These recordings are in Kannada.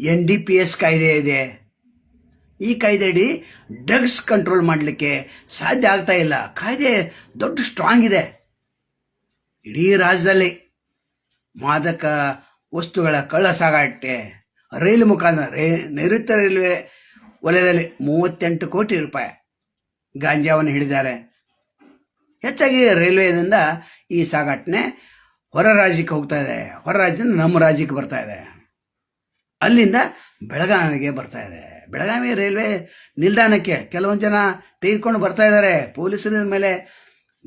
ಎನ್ ಡಿ ಪಿ ಎಸ್ ಕಾಯ್ದೆ ಇದೆ. ಈ ಕಾಯ್ದೆಯಡಿ ಡ್ರಗ್ಸ್ ಕಂಟ್ರೋಲ್ ಮಾಡಲಿಕ್ಕೆ ಸಾಧ್ಯ ಆಗ್ತಾ ಇಲ್ಲ. ಕಾಯ್ದೆ ದೊಡ್ಡ ಸ್ಟ್ರಾಂಗ್ ಇದೆ. ಇಡೀ ರಾಜ್ಯದಲ್ಲಿ ಮಾದಕ ವಸ್ತುಗಳ ಕಳ್ಳ ಸಾಗಾಟೆ, ರೈಲು ಮುಖಾಂತರ, ರೇ ನೈಋತ್ಯ ರೈಲ್ವೆ ವಲಯದಲ್ಲಿ ಮೂವತ್ತೆಂಟು ಕೋಟಿ ರೂಪಾಯಿ ಗಾಂಜಾವನ್ನು ಹಿಡಿದ್ದಾರೆ. ಹೆಚ್ಚಾಗಿ ರೈಲ್ವೆಯಿಂದ ಈ ಸಾಗಾಟನೆ ಹೊರ ರಾಜ್ಯಕ್ಕೆ ಹೋಗ್ತಾ ಇದೆ. ಹೊರ ರಾಜ್ಯದಿಂದ ನಮ್ಮ ರಾಜ್ಯಕ್ಕೆ ಬರ್ತಾ ಇದೆ. ಅಲ್ಲಿಂದ ಬೆಳಗಾವಿಗೆ ಬರ್ತಾ ಇದೆ. ಬೆಳಗಾವಿ ರೈಲ್ವೆ ನಿಲ್ದಾಣಕ್ಕೆ ಕೆಲವೊಂದು ಜನ ತೆಗೆದುಕೊಂಡು ಬರ್ತಾ ಇದ್ದಾರೆ. ಪೊಲೀಸರ ಮೇಲೆ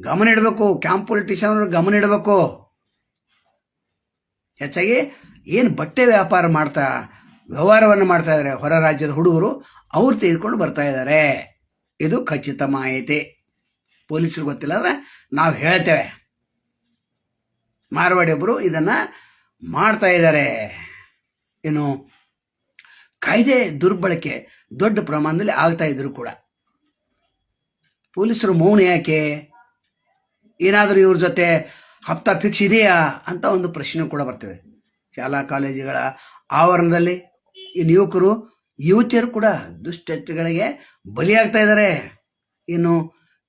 ಗಮನ ಇಡಬೇಕು. ಕ್ಯಾಂಪ್ ಪೊಲಿಟಿಷಿಯನ್ ಗಮನ ಇಡಬೇಕು. ಹೆಚ್ಚಾಗಿ ಏನು ಬಟ್ಟೆ ವ್ಯಾಪಾರ ಮಾಡ್ತಾ, ವ್ಯವಹಾರವನ್ನು ಮಾಡ್ತಾ ಇದ್ದಾರೆ ಹೊರ ರಾಜ್ಯದ ಹುಡುಗರು, ಅವ್ರು ತೆಗೆದುಕೊಂಡು ಬರ್ತಾ ಇದ್ದಾರೆ. ಇದು ಖಚಿತ ಮಾಹಿತಿ. ಪೊಲೀಸರು ಗೊತ್ತಿಲ್ಲ ಅಂದ್ರೆ ನಾವು ಹೇಳ್ತೇವೆ. ಮಾರವಾಡಿಯೊಬ್ಬರು ಇದನ್ನ ಮಾಡ್ತಾ ಇದ್ದಾರೆ. ಏನು, ಕಾಯ್ದೆ ದುರ್ಬಳಕೆ ದೊಡ್ಡ ಪ್ರಮಾಣದಲ್ಲಿ ಆಗ್ತಾ ಇದ್ರು ಕೂಡ. ಪೊಲೀಸರು ಮೌನ ಯಾಕೆ? ಏನಾದರೂ ಇವ್ರ ಜೊತೆ ಹಪ್ತಾ ಫಿಕ್ಸ್ ಇದೆಯಾ ಅಂತ ಒಂದು ಪ್ರಶ್ನೆ ಕೂಡ ಬರ್ತದೆ. ಶಾಲಾ ಕಾಲೇಜುಗಳ ಆವರಣದಲ್ಲಿ ಇನ್ನು ಯುವಕರು, ಯುವತಿಯರು ಕೂಡ ದುಶ್ಚಟಗಳಿಗೆ ಬಲಿಯಾಗ್ತಾ ಇದ್ದಾರೆ. ಇನ್ನು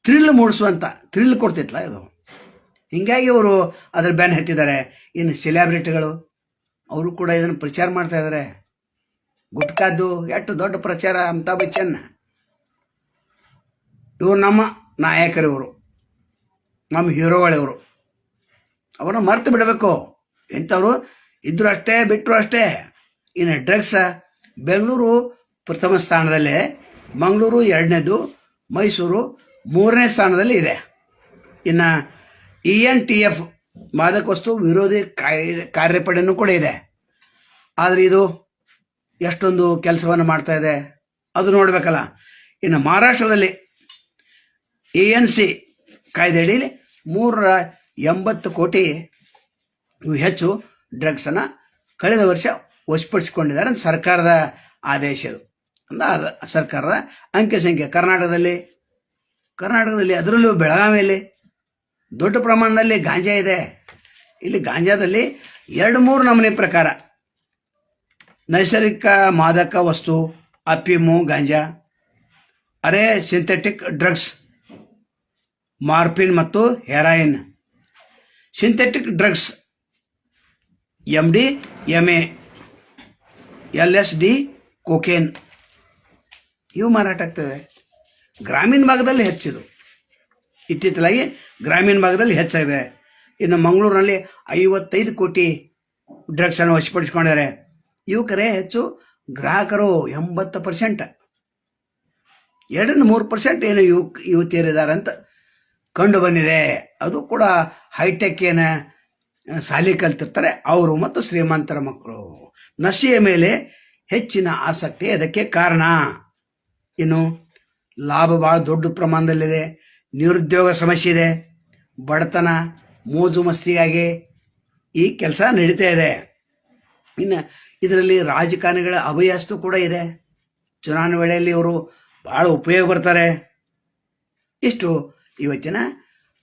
ಥ್ರಿಲ್ ಮೂಡಿಸುವಂತ, ಥ್ರಿಲ್ ಕೊಡ್ತಿತ್ತಲ್ಲ ಇದು. ಹಿಂಗಾಗಿ ಅವರು ಅದ್ರ ಬ್ಯಾನ್ ಹತ್ತಿದ್ದಾರೆ. ಇನ್ನು ಸೆಲೆಬ್ರಿಟಿಗಳು ಅವರು ಕೂಡ ಇದನ್ನು ಪ್ರಚಾರ ಮಾಡ್ತಾ ಇದ್ದಾರೆ ಗುಟ್ಕಾದ್ದು ಎಷ್ಟು ದೊಡ್ಡ ಪ್ರಚಾರ ಅಮಿತಾಬ್ ಬಚ್ಚನ್. ಇವರು ನಮ್ಮ ನಾಯಕರು ಇವರು ನಮ್ಮ ಹೀರೋಗಳಿವರು. ಅವರನ್ನು ಮರ್ತು ಬಿಡಬೇಕು. ಇಂಥವ್ರು ಇದ್ರು ಅಷ್ಟೇ ಬಿಟ್ಟರು ಅಷ್ಟೇ. ಇನ್ನು ಡ್ರಗ್ಸ್, ಬೆಂಗಳೂರು ಪ್ರಥಮ ಸ್ಥಾನದಲ್ಲಿ ಮಂಗಳೂರು ಎರಡನೇದು, ಮೈಸೂರು ಮೂರನೇ ಸ್ಥಾನದಲ್ಲಿ ಇದೆ. ಇನ್ನು ಇ ಎನ್ ಟಿ ಎಫ್ ಮಾದಕ ವಸ್ತು ವಿರೋಧಿ ಕಾಯ್ದೆ ಕಾರ್ಯಪಡೆಯೂ ಕೂಡ ಇದೆ. ಆದರೆ ಇದು ಎಷ್ಟೊಂದು ಕೆಲಸವನ್ನು ಮಾಡ್ತಾ ಇದೆ, ಅದು ನೋಡಬೇಕಲ್ಲ. ಇನ್ನು ಮಹಾರಾಷ್ಟ್ರದಲ್ಲಿ ಎ ಎನ್ ಸಿ ಕಾಯ್ದೆ ಅಡಿಯಲ್ಲಿ ಮೂರರ ಎಂಬತ್ತು ಕೋಟಿ ಹೆಚ್ಚು ಡ್ರಗ್ಸನ್ನು ಕಳೆದ ವರ್ಷ ವಶಪಡಿಸಿಕೊಂಡಿದ್ದಾರೆ ಅಂತ ಸರ್ಕಾರದ ಆದೇಶ ಇದು. ಸರ್ಕಾರದ ಅಂಕೆ ಸಂಖ್ಯೆ ಕರ್ನಾಟಕದಲ್ಲಿ ಕರ್ನಾಟಕದಲ್ಲಿ ಅದರಲ್ಲೂ ಬೆಳಗಾವಿಯಲ್ಲಿ ದೊಡ್ಡ ಪ್ರಮಾಣದಲ್ಲಿ ಗಾಂಜಾ ಇದೆ. ಇಲ್ಲಿ ಗಾಂಜಾದಲ್ಲಿ ಎರಡು ಮೂರು ನಮೂನೆ ಪ್ರಕಾರ. ನೈಸರ್ಗಿಕ ಮಾದಕ ವಸ್ತು ಅಫೀಮು ಗಾಂಜಾ, ಅರೆ ಸಿಂಥೆಟಿಕ್ ಡ್ರಗ್ಸ್ ಮಾರ್ಫಿನ್ ಮತ್ತು heroin. Synthetic drugs M D M A L S D cocaine ಇವು ಮಾರಾಟ ಆಗ್ತವೆ ಗ್ರಾಮೀಣ ಭಾಗದಲ್ಲಿ ಹೆಚ್ಚಿದು ಇತ್ತೀಚಲಾಗಿ ಗ್ರಾಮೀಣ ಭಾಗದಲ್ಲಿ ಹೆಚ್ಚಾಗಿದೆ. ಇನ್ನು ಮಂಗಳೂರಿನಲ್ಲಿ ಐವತ್ತೈದು ಕೋಟಿ ಡ್ರಗ್ಸನ್ನು ವಶಪಡಿಸಿಕೊಂಡಿದ್ದಾರೆ. ಯುವಕರೇ ಹೆಚ್ಚು, ಗ್ರಾಹಕರು ಎಂಬತ್ತು ಪರ್ಸೆಂಟ್. ಎರಡರಿಂದ ಮೂರು ಪರ್ಸೆಂಟ್ ಏನು ಯುವಕ, ಯುವತಿಯರಿದ್ದಾರೆ ಅಂತ ಕಂಡು ಬಂದಿದೆ ಅದು ಕೂಡ ಹೈಟೆಕ್ ಏನ, ಶಾಲೆ ಕಲ್ತಿರ್ತಾರೆ ಅವರು ಮತ್ತು ಶ್ರೀಮಂತರ ಮಕ್ಕಳು. ನಶೆಯ ಮೇಲೆ ಹೆಚ್ಚಿನ ಆಸಕ್ತಿ ಅದಕ್ಕೆ ಕಾರಣ. ಇನ್ನು ಲಾಭ ಭಾಳ ದೊಡ್ಡ ಪ್ರಮಾಣದಲ್ಲಿದೆ. ನಿರುದ್ಯೋಗ ಸಮಸ್ಯೆ ಇದೆ, ಬಡತನ, ಮೋಜು ಮಸ್ತಿಗಾಗಿ ಈ ಕೆಲಸ ನಡೀತಾ ಇದೆ. ಇನ್ನು ಇದರಲ್ಲಿ ರಾಜಕಾರಣಿಗಳ ಅಭಯಾಸ್ತು ಕೂಡ ಇದೆ. ಚುನಾವಣೆ ವೇಳೆಯಲ್ಲಿ ಇವರು ಭಾಳ ಉಪಯೋಗ ಬರ್ತಾರೆ ಇಷ್ಟು ಇವತ್ತಿನ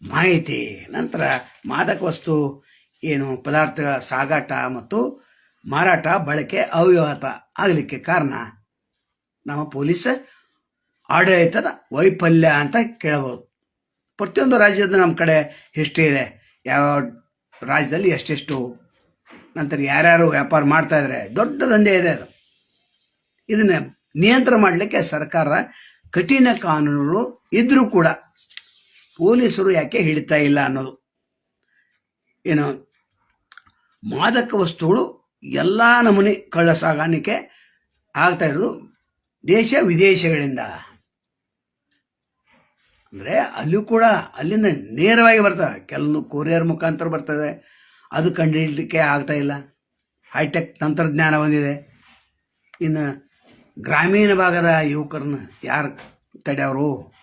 ಮಾಹಿತಿ. ನಂತರ ಮಾದಕ ವಸ್ತು, ಏನು ಪದಾರ್ಥಗಳ ಸಾಗಾಟ ಮತ್ತು ಮಾರಾಟ, ಬಳಕೆ ಅವ್ಯವಹಾರ ಆಗಲಿಕ್ಕೆ ಕಾರಣ ನಮ್ಮ ಪೊಲೀಸ್ ಆಡಳಿತದ ವೈಫಲ್ಯ ಅಂತ ಕೇಳಬಹುದು. ಪ್ರತಿಯೊಂದು ರಾಜ್ಯದ ನಮ್ಮ ಕಡೆ ಹಿಸ್ಟ್ರಿ ಇದೆ. ಯಾವ ರಾಜ್ಯದಲ್ಲಿ ಎಷ್ಟೆಷ್ಟು ನಂತರ ಯಾರ್ಯಾರು ವ್ಯಾಪಾರ ಮಾಡ್ತಾ ಇದ್ದಾರೆ ದೊಡ್ಡ ದಂಧೆ ಇದೆ ಅದು. ಇದನ್ನ ನಿಯಂತ್ರಣ ಮಾಡಲಿಕ್ಕೆ ಸರ್ಕಾರ ಕಠಿಣ ಕಾನೂನುಗಳು ಇದ್ರೂ ಕೂಡ ಪೊಲೀಸರು ಯಾಕೆ ಹಿಡಿತಾ ಇಲ್ಲ ಅನ್ನೋದು. ಏನು, ಮಾದಕ ವಸ್ತುಗಳು ಎಲ್ಲ ನಮೂನೆ ಕಳ್ಳ ಸಾಗಾಣಿಕೆ ಆಗ್ತಾ ಇರೋದು ದೇಶ ವಿದೇಶಗಳಿಂದ. ಅಂದರೆ ಅಲ್ಲೂ ಕೂಡ ಅಲ್ಲಿಂದ ನೇರವಾಗಿ ಬರ್ತವೆ ಕೆಲವೊಂದು ಕೊರಿಯರ್ ಮುಖಾಂತರ ಬರ್ತದೆ. ಅದು ಕಂಡುಹಿಡಲಿಕ್ಕೆ ಆಗ್ತಾ ಇಲ್ಲ. ಹೈಟೆಕ್ ತಂತ್ರಜ್ಞಾನ ಬಂದಿದೆ. ಇನ್ನು ಗ್ರಾಮೀಣ ಭಾಗದ ಯುವಕರನ್ನ ಯಾರು ತಡೆಯವರು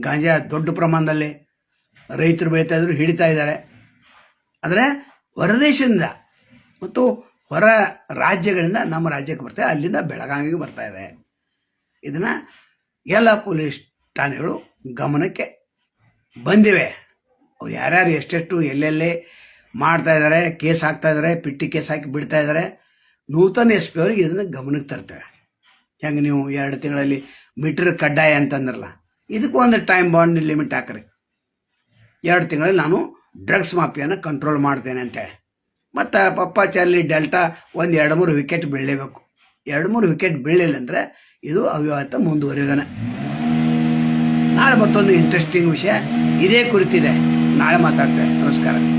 ಗಾಂಜಾ ದೊಡ್ಡ ಪ್ರಮಾಣದಲ್ಲಿ ರೈತರು ಬೆಳೀತಾ ಇದ್ರು, ಹಿಡಿತಾ ಇದ್ದಾರೆ. ಆದರೆ ಹೊರದೇಶದಿಂದ ಮತ್ತು ಹೊರ ರಾಜ್ಯಗಳಿಂದ ನಮ್ಮ ರಾಜ್ಯಕ್ಕೆ ಬರ್ತಾ, ಅಲ್ಲಿಂದ ಬೆಳಗಾವಿಗೆ ಬರ್ತಾ ಇದೆ. ಇದನ್ನು ಎಲ್ಲ ಪೊಲೀಸ್ ಠಾಣೆಗಳು ಗಮನಕ್ಕೆ ಬಂದಿವೆ. ಅವ್ರು ಯಾರ್ಯಾರು ಎಷ್ಟೆಷ್ಟು ಎಲ್ಲೆಲ್ಲಿ ಮಾಡ್ತಾ ಇದ್ದಾರೆ ಕೇಸ್ ಹಾಕ್ತಾ ಇದ್ದಾರೆ ಪಿಟ್ಟಿ ಕೇಸ್ ಹಾಕಿ ಬಿಡ್ತಾ ಇದ್ದಾರೆ ನೂತನ ಎಸ್ ಪಿ ಅವ್ರಿಗೆ ಇದನ್ನು ಗಮನಕ್ಕೆ ತರ್ತೇವೆ. ಹೆಂಗೆ ನೀವು ಎರಡು ತಿಂಗಳಲ್ಲಿ ಮೀಟರ್ ಕಡ್ಡಾಯ ಅಂತಂದ್ರಲ್ಲ, ಇದಕ್ಕೂ ಒಂದು ಟೈಮ್ ಬಾಂಡ್ ಲಿಮಿಟ್ ಹಾಕ್ರಿ. ಎರಡು ತಿಂಗಳಲ್ಲಿ ನಾನು ಡ್ರಗ್ಸ್ ಮಾಫಿಯನ್ನು ಕಂಟ್ರೋಲ್ ಮಾಡ್ತೇನೆ ಅಂತೇಳಿ. ಮತ್ತು ಪಪ್ಪ ಚಾರ್ಲಿ ಡೆಲ್ಟಾ ಒಂದು ಎರಡು ಮೂರು ವಿಕೆಟ್ ಬೀಳಲೇಬೇಕು. ಎರಡು ಮೂರು ವಿಕೆಟ್ ಬೀಳಲಿಲ್ಲ ಅಂದರೆ ಇದು ಅವ್ಯವಹಾರ ಮುಂದುವರಿಯೋದನೆ. ನಾಳೆ ಮತ್ತೊಂದು ಇಂಟ್ರೆಸ್ಟಿಂಗ್ ವಿಷಯ ಇದೇ ಕುರಿತಿದೆ. ನಾಳೆ ಮಾತಾಡ್ತೇವೆ. ನಮಸ್ಕಾರ.